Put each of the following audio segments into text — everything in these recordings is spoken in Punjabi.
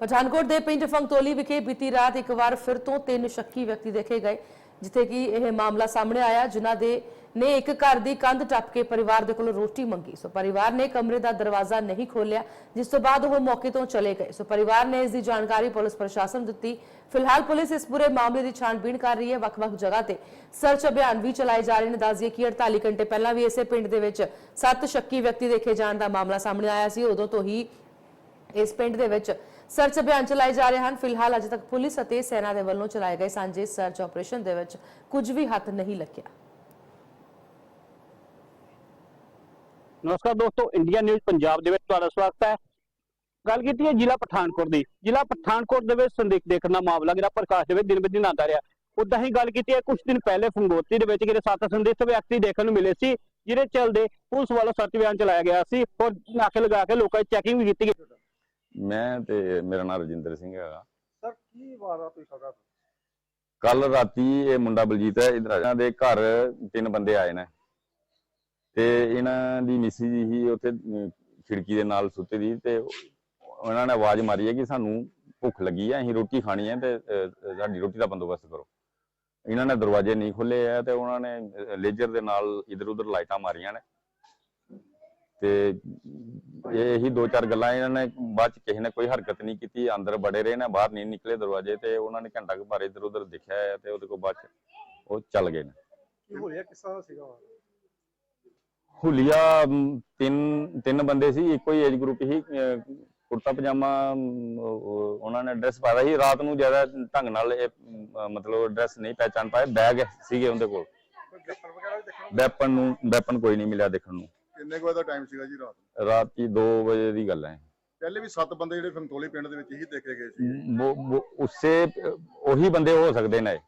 ਪਠਾਨਕੋਟ ਦੇ ਪਿੰਡ ਫੰਗਤੋਲੀ ਵਿਖੇ ਬੀਤੀ ਰਾਤ ਇੱਕ ਵਾਰ ਫਿਰ ਤੋਂ ਤਿੰਨ ਸ਼ੱਕੀ ਵਿਅਕਤੀ ਦੇਖੇ ਗਏ, ਜਿੱਥੇ ਕਿ ਇਹ ਮਾਮਲਾ ਸਾਹਮਣੇ ਆਇਆ, ਜਿਨ੍ਹਾਂ ਦੇ ਨੇ ਇੱਕ ਘਰ ਦੀ ਕੰਧ ਟੱਪ ਕੇ ਪਰਿਵਾਰ ਦੇ ਕੋਲੋਂ ਰੋਟੀ ਮੰਗੀ। ਸੋ ਪਰਿਵਾਰ ਨੇ ਕਮਰੇ ਦਾ ਦਰਵਾਜ਼ਾ ਨਹੀਂ ਖੋਲ੍ਹਿਆ, ਜਿਸ ਤੋਂ ਬਾਅਦ ਉਹ ਮੌਕੇ ਤੋਂ ਚਲੇ ਗਏ। ਸੋ ਪਰਿਵਾਰ ਨੇ ਇਸ ਦੀ ਜਾਣਕਾਰੀ ਪੁਲਿਸ ਪ੍ਰਸ਼ਾਸਨ ਨੂੰ ਦਿੱਤੀ। ਫਿਲਹਾਲ ਪੁਲਿਸ ਇਸ ਪੂਰੇ ਮਾਮਲੇ ਦੀ ਛਾਣਬੀਣ ਕਰ ਰਹੀ ਹੈ। ਵੱਖ-ਵੱਖ ਜਗ੍ਹਾ ਤੇ ਸਰਚ ਅਭਿਆਨ ਵੀ ਚਲਾਏ ਜਾ ਰਹੇ ਨੇ। ਦੱਸਦੀਏ ਕਿ 48 ਘੰਟੇ ਪਹਿਲਾਂ ਵੀ ਇਸੇ ਪਿੰਡ ਦੇ ਵਿੱਚ ਸੱਤ ਸ਼ੱਕੀ ਵਿਅਕਤੀ ਦੇਖੇ ਜਾਣ ਦਾ ਮਾਮਲਾ ਸਾਹਮਣੇ ਆਇਆ ਸੀ। ਉਦੋਂ ਤੋਂ ਹੀ ਇਸ ਪਿੰਡ ਦੇ ਵਿੱਚ ਸਰਚ ਅਭਿਆਨ ਚਲਾਏ ਜਾ ਰਹੇ ਹਨ। ਫਿਲਹਾਲ ਅਜੇ ਤੱਕ ਪੁਲਿਸ ਅਤੇ ਸੈਨਾ ਦੇ ਵੱਲੋਂ ਚਲਾਏ ਗਏ ਸਾਂਝੇ ਸਰਚ ਆਪਰੇਸ਼ਨ ਦੇ ਵਿੱਚ ਕੁਝ ਵੀ ਹੱਥ ਨਹੀਂ ਲੱਗਿਆ। ਨਮਸਕਾਰ ਦੋਸਤੋ, ਇੰਡੀਆ ਨਿਊਜ਼ ਪੰਜਾਬ ਦੇ ਵਿੱਚ ਤੁਹਾਡਾ ਸਵਾਗਤ ਹੈ। ਗੱਲ ਕੀਤੀ ਹੈ ਜ਼ਿਲ੍ਹਾ ਪਠਾਨਕੋਟ ਦੀ। ਜ਼ਿਲ੍ਹਾ ਪਠਾਨਕੋਟ ਦੇ ਵਿੱਚ ਸੰਦਿਗਧ ਦੇਖਣ ਦਾ ਮਾਮਲਾ ਜਿਹੜਾ ਪ੍ਰਕਾਸ਼ ਦੇ ਵਿੱਚ ਦਿਨ ਬ ਦਿਨ ਆਉਂਦਾ ਰਿਹਾ। ਉਦਾਂ ਹੀ ਗੱਲ ਕੀਤੀ ਹੈ ਕੁਝ ਦਿਨ ਪਹਿਲੇ ਫੰਗੋਤੀ ਦੇ ਵਿੱਚ ਜਿਹੜੇ ਸੱਤ ਸੰਦਿਗਧ ਵਿਅਕਤੀ ਦੇਖਣ ਨੂੰ ਮਿਲੇ ਸੀ, ਜਿਹਦੇ ਚਲਦੇ ਪੁਲਿਸ ਵੱਲੋਂ ਸਰਚ ਅਭਿਆਨ ਚਲਾਇਆ ਗਿਆ ਸੀ। ਔਰ ਨਾਕੇ ਲਗਾ ਕੇ ਲੋਕਾਂ ਦੀ ਚੈਕਿੰਗ ਵੀ ਕੀਤੀ ਗਈ। ਮੈਂ ਤੇ ਮੇਰਾ ਨਾਮ ਰਜਿੰਦਰ ਸਿੰਘ ਹੈਗਾ। ਸਰ ਕੀ ਵਾਰਦਾਤ ਹੋਈ ਸਾਡਾ ਕੱਲ ਰਾਤੀ ਇਹ ਮੁੰਡਾ ਬਲਜੀਤ ਹੈ ਇਧਰ ਇਹਨਾਂ ਦੇ ਘਰ ਤਿੰਨ ਬੰਦੇ ਆਏ ਨੇ। ਤੇ ਇਹਨਾਂ ਦੀ ਮਿਸੀ ਜੀ ਹੀ ਉੱਥੇ ਖਿੜਕੀ ਦੇ ਨਾਲ ਸੁੱਤੇ ਦੀ ਤੇ ਉਹਨਾਂ ਨੇ ਆਵਾਜ਼ ਮਾਰੀ ਹੈ ਕਿ ਸਾਨੂੰ ਭੁੱਖ ਲੱਗੀ ਹੈ ਅਸੀਂ ਰੋਟੀ ਖਾਣੀ ਹੈ ਤੇ ਸਾਡੀ ਰੋਟੀ ਦਾ ਬੰਦੋਬਸਤ ਕਰੋ। ਇਹਨਾਂ ਨੇ ਦਰਵਾਜ਼ੇ ਨਹੀਂ ਖੋਲੇ ਆ ਤੇ ਉਹਨਾਂ ਨੇ ਲੇਜ਼ਰ ਦੇ ਨਾਲ ਇਧਰ ਉਧਰ ਲਾਈਟਾਂ ਮਾਰੀਆਂ ਨੇ। ਤੇ ਇਹ ਇਹੀ ਦੋ ਚਾਰ ਗੱਲਾਂ ਇਹਨਾਂ ਨੇ ਬਾਅਦ ਚ ਕਿਸੇ ਨੇ ਕੋਈ ਹਰਕਤ ਨਹੀਂ ਕੀਤੀ ਅੰਦਰ ਬੜੇ ਰਹੇ ਨੇ ਬਾਹਰ ਨਹੀਂ ਨਿਕਲੇ ਦਰਵਾਜ਼ੇ ਤੇ ਉਹਨਾਂ ਨੇ ਘੰਟਾ ਕੁ ਬਾਰੇ ਇਧਰ ਉਧਰ ਦੇਖਿਆ ਹੈ ਤੇ ਉਹਦੇ ਕੋਲ ਬਾਅਦ ਚ ਉਹ ਚੱਲ ਗਏ ਨੇ। ਕੀ ਹੋਇਆ ਕਿਸ ਸੀਗਾ? ਹੁਲੀਆ ਤਿੰਨ ਤਿੰਨ ਬੰਦੇ ਸੀ ਇੱਕੋ ਹੀ ਏਜ ਗਰੁੱਪ ਸੀ ਅਹ, ਕੁੜਤਾ ਪਜਾਮਾ ਉਹਨਾਂ ਨੇ ਡਰੈਸ ਪਾਇਆ ਸੀ। ਰਾਤ ਨੂੰ ਜ਼ਿਆਦਾ ਢੰਗ ਨਾਲ ਇਹ ਮਤਲਬ ਡਰੈਸ ਨਹੀਂ ਪਹਿਚਾਨ ਪਾਏ ਬੈਗ ਸੀਗੇ ਉਹਦੇ ਕੋਲ। ਕੋਈ ਗੱਪਰ ਵਗੈਰਾ ਵੀ ਦੇਖਣ ਨੂੰ ਵੈਪਨ ਨੂੰ ਵੈਪਨ ਕੋਈ ਨਹੀਂ ਮਿਲਿਆ ਦੇਖਣ ਨੂੰ। ਕਿੰਨੇ ਵਜੇ ਦਾ ਟਾਈਮ ਸੀਗਾ ਜੀ ਰਾਤ ਰਾਤੀ 2 ਵਜੇ ਦੀ ਗੱਲ ਹੈ। ਪਹਿਲੇ ਵੀ ਸੱਤ ਬੰਦੇ ਜਿਹੜੇ ਫੰਤੋਲੀ ਪਿੰਡ ਦੇ ਵਿੱਚ ਹੀ ਦੇਖੇ ਗਏ ਸੀ। ਉਸੇ ਉਹੀ ਬੰਦੇ ਹੋ ਸਕਦੇ ਨੇ।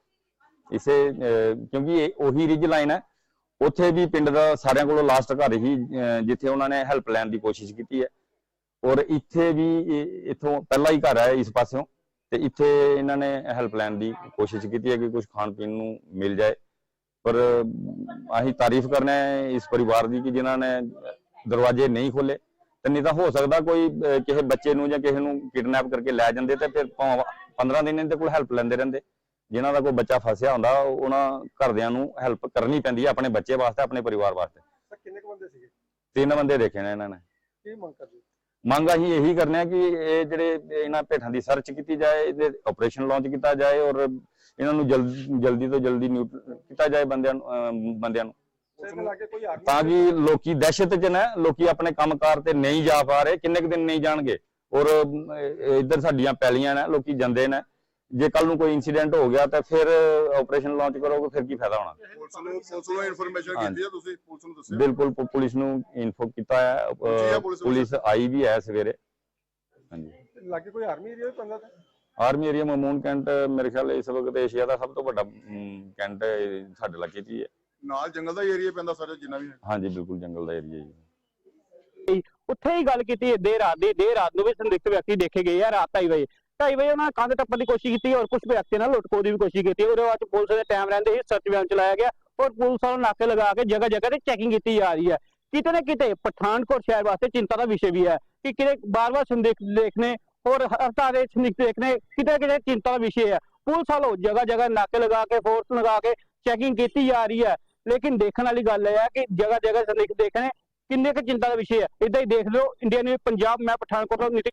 ਇਸੇ ਕਿਉਂਕਿ ਇਹ ਉਹੀ ਰਿਜ ਲਾਈਨ ਹੈ। ਉੱਥੇ ਵੀ ਪਿੰਡ ਦਾ ਸਾਰਿਆਂ ਕੋਲੋਂ ਲਾਸਟ ਘਰ ਹੀ ਜਿੱਥੇ ਉਹਨਾਂ ਨੇ ਹੈਲਪ ਲੈਣ ਦੀ ਕੋਸ਼ਿਸ਼ ਕੀਤੀ ਹੈ। ਔਰ ਇੱਥੇ ਵੀ ਇੱਥੋਂ ਪਹਿਲਾ ਹੀ ਘਰ ਹੈ ਇਸ ਪਾਸਿਓਂ। ਤੇ ਇੱਥੇ ਇਹਨਾਂ ਨੇ ਹੈਲਪ ਲੈਣ ਦੀ ਕੋਸ਼ਿਸ਼ ਕੀਤੀ ਹੈ ਕਿ ਕੁਝ ਖਾਣ ਪੀਣ ਨੂੰ ਮਿਲ ਜਾਏ। ਪਰ ਅਸੀਂ ਤਾਰੀਫ ਕਰਨਾ ਹੈ ਇਸ ਪਰਿਵਾਰ ਦੀ ਕਿ ਜਿਨ੍ਹਾਂ ਨੇ ਦਰਵਾਜ਼ੇ ਨਹੀਂ ਖੋਲੇ ਤੇ ਨਹੀਂ ਤਾਂ ਹੋ ਸਕਦਾ ਕੋਈ ਕਿਸੇ ਬੱਚੇ ਨੂੰ ਜਾਂ ਕਿਸੇ ਨੂੰ ਕਿਡਨੈਪ ਕਰਕੇ ਲੈ ਜਾਂਦੇ ਤੇ ਫਿਰ ਭਾਵੇਂ 15 ਦਿਨ ਇਹਦੇ ਕੋਲ ਹੈਲਪ ਲੈਂਦੇ ਰਹਿੰਦੇ। ਜਿਨ੍ਹਾਂ ਦਾ ਕੋਈ ਬੱਚਾ ਫਸਿਆ ਹੁੰਦਾ ਉਹਨਾਂ ਘਰਦਿਆਂ ਨੂੰ ਹੈਲਪ ਕਰਨੀ ਪੈਂਦੀ ਹੈ ਆਪਣੇ ਬੱਚੇ ਵਾਸਤੇ ਆਪਣੇ ਪਰਿਵਾਰ ਵਾਸਤੇ। ਸਰ ਕਿੰਨੇ ਕੁ ਬੰਦੇ ਸੀਗੇ? ਤਿੰਨ ਬੰਦੇ ਦੇਖੇ ਨੇ ਇਹਨਾਂ ਨੇ। ਕੀ ਮੰਗ ਕਰਦੇ? ਮੰਗ ਅਸੀਂ ਇਹੀ ਕਰਨੇ ਆ ਕਿ ਇਹ ਜਿਹੜੇ ਇਹਨਾਂ ਭੇਠਾਂ ਦੀ ਸਰਚ ਕੀਤੀ ਜਾਏ ਇਹਦੇ ਆਪਰੇਸ਼ਨ ਲਾਂਚ ਕੀਤਾ ਜਾਏ ਔਰ ਇਹਨਾਂ ਨੂੰ ਜਲਦੀ ਜਲਦੀ ਤੋਂ ਜਲਦੀ ਨਿਊਟਰਲ ਕੀਤਾ ਜਾਏ ਬੰਦਿਆਂ ਨੂੰ ਅਹ, ਬੰਦਿਆਂ ਨੂੰ। ਤਾਂ ਕਿ ਲੋਕੀ ਦਹਿਸ਼ਤ 'ਚ ਨੇ ਲੋਕੀ ਆਪਣੇ ਕੰਮਕਾਰ ਤੇ ਨਹੀਂ ਜਾ ਪਾ ਰਹੇ ਕਿੰਨੇ ਕੁ ਦਿਨ ਨਹੀਂ ਜਾਣਗੇ। ਔਰ ਅਮ, ਇਹ- ਇੱਧਰ ਸਾਡੀਆਂ ਪੈਲੀਆਂ ਨੇ ਲੋਕੀ ਜਾਂਦੇ ਨੇ। ਜੇ ਕੱਲ ਨੂੰ ਕੋਈ ਇਨਸੀਡੈਂਟ ਹੋ ਗਿਆ ਤਾਂ ਫਿਰ ਆਪਰੇਸ਼ਨ ਲਾਂਚ ਕਰੋਗੇ ਫਿਰ ਕੀ ਫਾਇਦਾ ਹੋਣਾ? ਪੁਲਿਸ ਨੂੰ ਪੁਲਿਸ ਨੂੰ ਇਨਫੋਰਮੇਸ਼ਨ ਹਾਂਜੀ। ਕੀਤੀ ਹੈ ਤੁਸੀਂ? ਪੁਲਿਸ ਨੂੰ ਦੱਸਿਆ? ਬਿਲਕੁਲ ਪੁ- ਪੁਲਿਸ ਨੂੰ ਇਨਫੋ ਕੀਤਾ ਹੈ ਪੁਲਿਸ ਆਈ ਵੀ ਹੈ ਸਵੇਰੇ। ਹਾਂਜੀ। ਲਾਗੇ ਕੋਈ ਆਰਮੀ ਏਰੀਆ ਵੀ ਪੈਂਦਾ ਤੇ ਆਰਮੀ ਏਰੀਆ ਮਮੂਨ ਕੈਂਟ ਮੇਰੇ ਖਿਆਲ ਇਸ ਵਕਤ ਏਸ਼ੀਆ ਦਾ ਸਭ ਤੋਂ ਵੱਡਾ ਕੈਂਟ ਸਾਡੇ ਇਲਾਕੇ 'ਚ ਹੀ ਹੈ। ਨਾਲ ਜੰਗਲ ਦਾ ਏਰੀਆ ਪੈਂਦਾ ਸਾਰੇ ਜਿੰਨਾ ਵੀ ਹੈ। ਹਾਂਜੀ ਬਿਲਕੁਲ ਜੰਗਲ ਦਾ ਏਰੀਆ ਜੀ। ਉੱਥੇ ਹੀ ਗੱਲ ਕੀਤੀ ਦੇਰ ਰਾਤ ਦੀ ਦੇਰ ਰਾਤ ਨੂੰ ਵੀ ਸੰਦਿਗਧ ਵਿਅਕਤੀ ਦੇਖੇ ਗਏ ਆ ਰਾਤ 2:30 ਵਜੇ। 2:30 ਵਜੇ ਉਹਨਾਂ ਨੇ ਕੰਧ ਟੱਪਣ ਦੀ ਕੋਸ਼ਿਸ਼ ਕੀਤੀ ਔਰ ਕੁਝ ਵਿਅਕਤੀ ਨਾਲ ਲੁੱਟ ਖੋਹ ਦੀ ਵੀ ਕੋਸ਼ਿਸ਼ ਕੀਤੀ। ਉਹਦੇ ਬਾਅਦ ਪੁਲਿਸ ਦੇ ਟਾਈਮ ਰਹਿੰਦੇ ਹੀ ਸਰਚ ਅਭਿਆਨ ਚਲਾਇਆ ਗਿਆ ਔਰ ਪੁਲਿਸ ਵੱਲੋਂ ਨਾਕੇ ਲਗਾ ਕੇ ਜਗ੍ਹਾ ਜਗ੍ਹਾ ਤੇ ਚੈਕਿੰਗ ਕੀਤੀ ਜਾ ਰਹੀ ਹੈ। ਕਿਤੇ ਨਾ ਕਿਤੇ ਪਠਾਨਕੋਟ ਸ਼ਹਿਰ ਵਾਸਤੇ ਚਿੰਤਾ ਦਾ ਵਿਸ਼ੇ ਵੀ ਹੈ ਕਿ ਕਿਤੇ ਬਾਰ-ਬਾਰ ਸੰਦਿਗਧ ਦੇਖਣੇ ਔਰ ਹਰ ਦੇ ਸੰਦਿਗਧ ਦੇਖਣੇ ਕਿਤੇ ਨਾ ਕਿਤੇ ਚਿੰਤਾ ਦਾ ਵਿਸ਼ੇ ਹੈ ਪੁਲਿਸ ਵਾਲੋ ਜਗ੍ਹਾ ਜਗ੍ਹਾ ਨਾਕੇ ਲਗਾ ਕੇ ਫੋਰਸ ਲਗਾ ਕੇ ਚੈਕਿੰਗ ਕੀਤੀ ਜਾ ਰਹੀ ਹੈ। ਲੇਕਿਨ ਦੇਖਣ ਵਾਲੀ ਗੱਲ ਇਹ ਹੈ ਕਿ ਜਗ੍ਹਾ ਜਗ੍ਹਾ ਸੰਦਿਗਧ ਦੇਖਣੇ ਕਿੰਨੇ ਕੁ ਚਿੰਤਾ ਦਾ ਵਿਸ਼ੇ ਹੈ ਇਦਾਂ ਹੀ ਦੇਖ ਲਿਓ ਇੰਡੀਆ ਨਿਊਜ਼ ਪੰਜਾਬ, ਮੈਂ ਪਠਾਨਕੋਟ ਤੋਂ ਨਿਤਿਨ